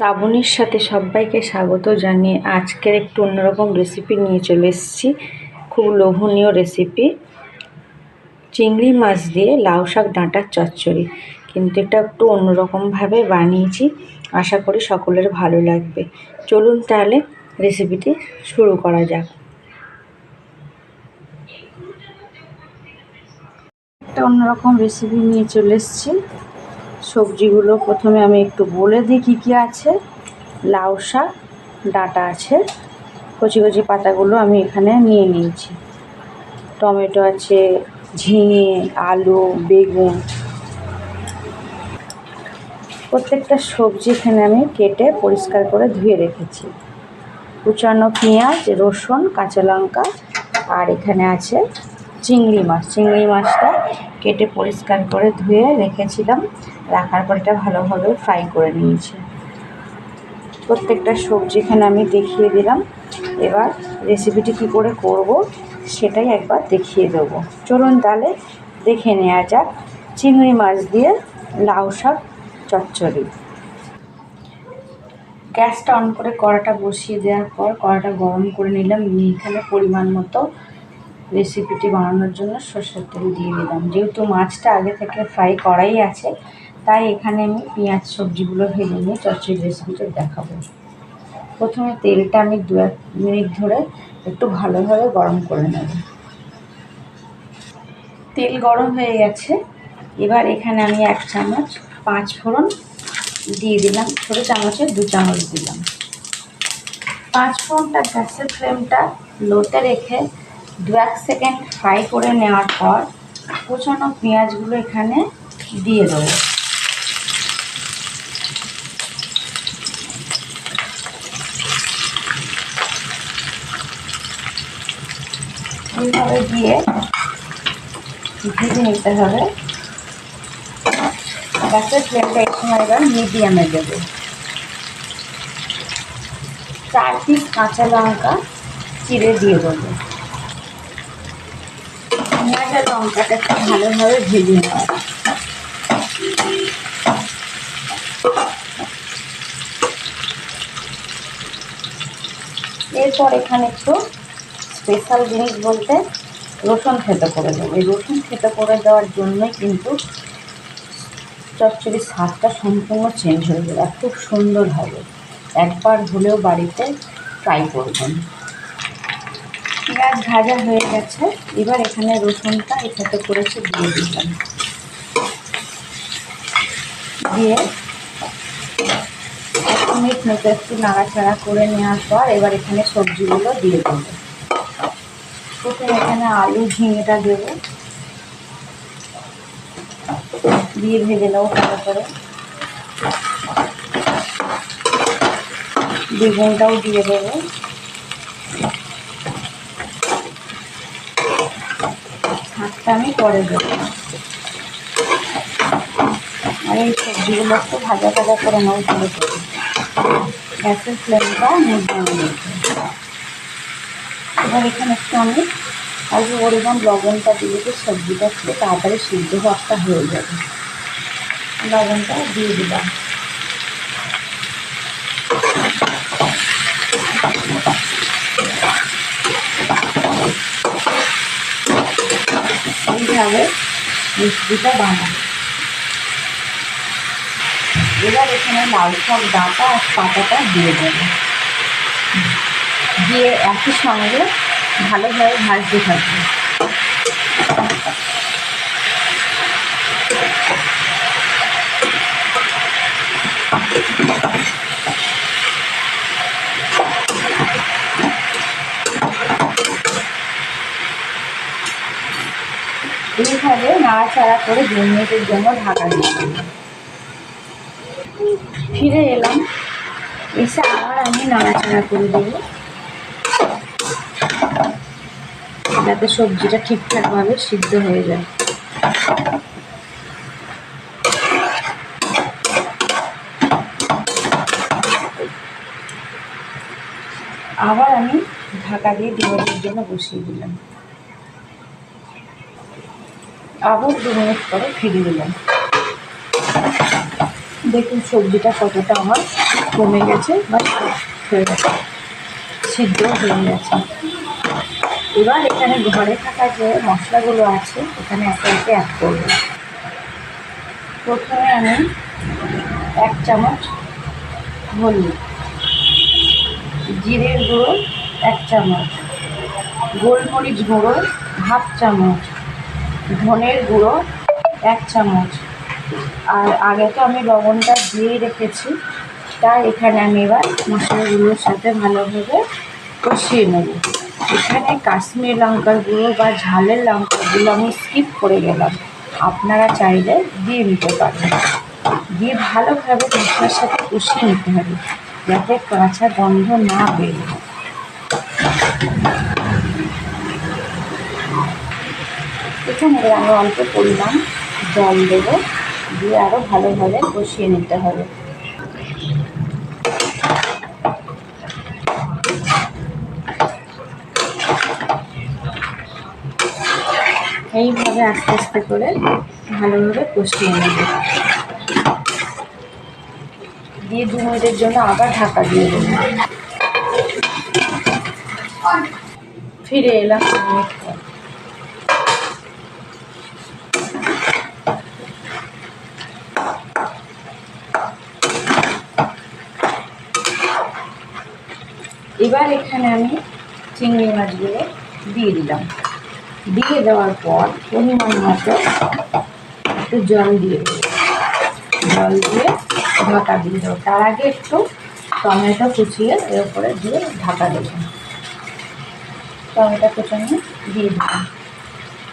শ্রাবণীর সাথে সবাইকে স্বাগত জানিয়ে আজকের একটু অন্যরকম রেসিপি নিয়ে চলে এসেছি। খুব লোভনীয় রেসিপি চিংড়ি মাছ দিয়ে লাউ শাক ডাঁটার চচ্চড়ি। কিন্তু এটা একটু অন্যরকমভাবে বানিয়েছি। আশা করি সকলের ভালো লাগবে। চলুন তাহলে রেসিপিটি শুরু করা যাক। একটা অন্যরকম রেসিপি নিয়ে চলে এসেছি। সবজিগুলো প্রথমে আমি একটু বলে দিই কী কী আছে। লাউ শাক, ডাঁটা আছে। কচি কচি পাতাগুলো আমি এখানে নিয়ে নিয়েছি। টমেটো আছে, ঝিঙে, আলু, বেগুন। প্রত্যেকটা সবজি এখানে আমি কেটে পরিষ্কার করে ধুয়ে রেখেছি। কুচানো পেঁয়াজ, রসুন, কাঁচা লঙ্কা আর এখানে আছে চিংড়ি মাছ। চিংড়ি মাছটা কেটে পরিষ্কার করে ধুয়ে রেখেছিলাম। রাখার পর এটা ভালোভাবে ফ্রাই করে নিয়েছি। প্রত্যেকটা সবজি এখানে আমি দেখিয়ে দিলাম। এবার রেসিপিটি কী করে করব সেটাই একবার দেখিয়ে দেবো। চলুন তাহলে দেখে নেওয়া যাক। চিংড়ি মাছ দিয়ে লাউ শাক চচ্চড়ি। গ্যাসটা অন করে কড়াটা বসিয়ে দেওয়ার পর কড়াটা গরম করে নিলাম। এখানে পরিমাণ মতো রেসিপিটি বানানোর জন্য সর্ষের তেল দিয়ে দিলাম। যেহেতু মাছটা আগে থেকে ফ্রাই করাই আছে, তাই এখানে আমি পেঁয়াজ সবজিগুলো ভেজে নিয়ে চচ্চড়ি রেসিপিটা দেখাবো। প্রথমে তেলটা আমি দু এক মিনিট ধরে একটু ভালোভাবে গরম করে নেব। তেল গরম হয়ে গেছে। এবার এখানে আমি এক চামচ পাঁচ ফোড়ন দিয়ে দিলাম। ছোটো চামচে দু চামচ দিলাম। পাঁচ ফোড়নটা গ্যাসের ফ্লেমটা লোতে রেখে দু এক সেকেন্ড ফ্রাই করে নেওয়ার পর কুচানো পেঁয়াজগুলো এখানে দিয়ে দেবো। এইভাবে দিয়ে ভেজে নিতে হবে। গ্যাসের ফ্লেমটা এক সময় এবার মিডিয়ামে দেবো। চার পিস কাঁচা লঙ্কা চিড়ে দিয়ে দেবো। পেঁয়াজ লঙ্কাটা একটু ভালোভাবে ভেজে নেওয়া এরপর এখানে একটু স্পেশাল জিনিস বলতে রসুন থেতো করে দেবো। এই রসুন থেতো করে দেওয়ার জন্যই কিন্তু চচ্চড়ির স্বাদটা সম্পূর্ণ চেঞ্জ হয়ে যাবে আর খুব সুন্দর হবে। একবার হলেও বাড়িতে ট্রাই করবেন। পেঁয়াজ ভাজা হয়ে গেছে, এবার এখানে রসুনটা এটাতে করেছে দিয়ে দিলাম। দিয়ে এক মিনিট মতো একটু নাড়াচাড়া করে নেওয়ার পর এবার এখানে সবজিগুলো দিয়ে দেবো। প্রথমে এখানে আলু ঝিঙেটা দেবো। দিয়ে ভেজে নেব ভালো করে। বেগুনটাও দিয়ে দেবো। আমি পরে দেবো। আর এই সবজিগুলো একটু ভাজা ভাজা করে নেব ভালো করে গ্যাসের ফ্লেমটা মিডিয়াম এবার এখানে একটু আমি অল্প পরিমাণ লবণটা দিয়ে দিয়ে সবজিটা একটু তাড়াতাড়ি সিদ্ধ হয়ে যাবে। লবণটা দিয়ে দিলাম। এইভাবে মিষ্টিটা বানাই এবার এখানে লাল শাক, ডাঁটা আর পাতাটা দিয়ে দেবো। দিয়ে একই সঙ্গে ভালোভাবে ভাজতে থাকবে। এইভাবে নাড়াচাড়া করে দু মিনিটের জন্য ঢাকা দিয়ে ফিরে এলাম। এসে আবার আমি নাড়াচাড়া করে দেবো। যাতে সবজিটা ঠিকঠাকভাবে সিদ্ধ হয়ে যায়। আবার আমি ঢাকা দিয়ে মিনিটের জন্য বসিয়ে দিলাম। আবার দু মিনিট পরে ফিরে দিলাম দেখুন সবজিটা কতটা আমার কমে গেছে বা হয়ে গেছে। সিদ্ধ হয়ে গেছে। এবার এখানে ঘরে থাকা যে মশলাগুলো আছে, এখানে একে একে অ্যাড করব। প্রথমে আমি এক চামচ হলুদ, জিরের গুঁড়ো এক চামচ, গোলমরিচ গুঁড়ো হাফ চামচ ধনের গুঁড়ো, এক চামচ। আর আগে তো আমি লবণটা দিয়ে রেখেছি। তাই এখানে আমি এবার মশলাগুলোর সাথে ভালোভাবে কষিয়ে নেব। এখানে কাশ্মীর লঙ্কার গুঁড়ো বা ঝালের লঙ্কাগুলো আমি স্কিপ করে গেলাম। আপনারা চাইলে দিয়ে নিতে পারেন। দিয়ে ভালোভাবে মশলার সাথে কষিয়ে নিতে হবে, যাতে কাঁচা গন্ধ না বেরোয় এখানে এবার আমি অল্প পরিমাণ জল দেবো। দিয়ে আরও ভালোভাবে কষিয়ে নিতে হবে। এইভাবে আস্তে আস্তে করে ভালোভাবে কষিয়ে নেব। দিয়ে দু মিনিটের জন্য আবার ঢাকা দিয়ে দেবো। ফিরে এলাম এবার এখানে আমি চিংড়ি মাছগুলো দিয়ে দিলাম। দিয়ে দেওয়ার পর পরিমাণ মতো একটু জল দিয়ে দেবো। জল দিয়ে ঢাকা দিয়ে দেবো। তার আগে একটু টমেটো কুচিয়ে এর উপরে দিয়ে ঢাকা দেবো। টমেটো কুচানো দিয়ে দিলাম।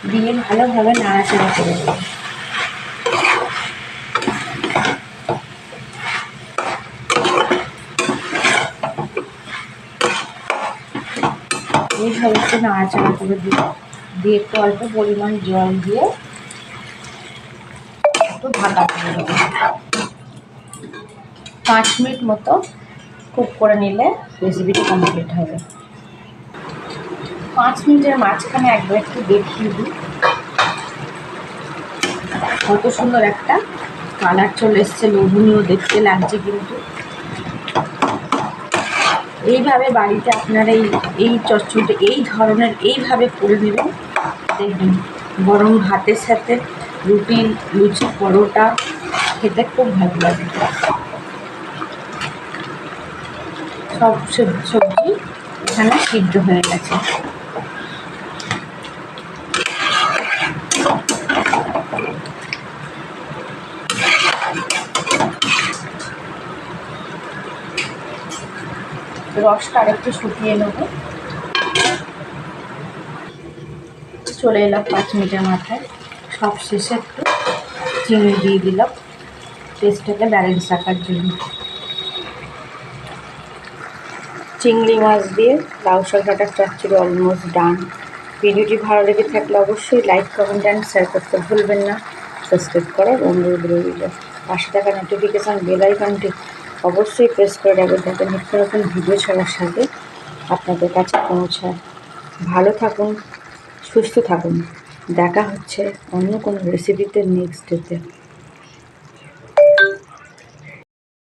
দিয়ে ভালোভাবে নাড়াচাড়া করে দেবো। এইভাবে একটু নাড়াচাড়া করে দিব দিয়ে একটু অল্প পরিমাণ জল দিয়ে একটু ঢাকা দিয়ে দেবো। পাঁচ মিনিট মতো কুক করে নিলে রেসিপিটি কমপ্লিট হবে। পাঁচ মিনিটের মাঝখানে একবার একটু দেখিয়ে দিই। কত সুন্দর একটা কালার চলে এসছে, লোভনীয় দেখতে লাগছে কিন্তু। এইভাবে বাড়িতে আপনারা এই এই চচ্চড়িটা, এই ধরনের এইভাবে করে নেবেন। দেখবেন গরম ভাতের সাথে রুটি, লুচি, পরোটা খেতে খুব ভালো লাগে। সব- সবজি এখানে সিদ্ধ হয়ে গেছে। রসটা আরেকটু শুকিয়ে নেব। চলে এলাম পাঁচ মিনিটের মাথায়। সব শেষে একটু চিনি দিয়ে দিলাম। টেস্টটাকে ব্যালেন্স রাখার জন্য। চিংড়ি মাছ দিয়ে লাউ শাক চচ্চড়ি অলমোস্ট ডান ভিডিওটি ভালো লেগে থাকলে অবশ্যই লাইক কমেন্ট অ্যান্ড শেয়ার করতে ভুলবেন না। সাবস্ক্রাইব করার অনুরোধ রইল। পাশে থাকা নোটিফিকেশান বেল আইকনটি অবশ্যই প্রেস করে রাখবেন যাতে নিত্য নতুন ভিডিও ছাড়ার সাথে আপনাদের কাছে পৌঁছায়। ভালো থাকুন, সুস্থ থাকুন। দেখা হচ্ছে অন্য কোনো রেসিপিতে নেক্সট ডেতে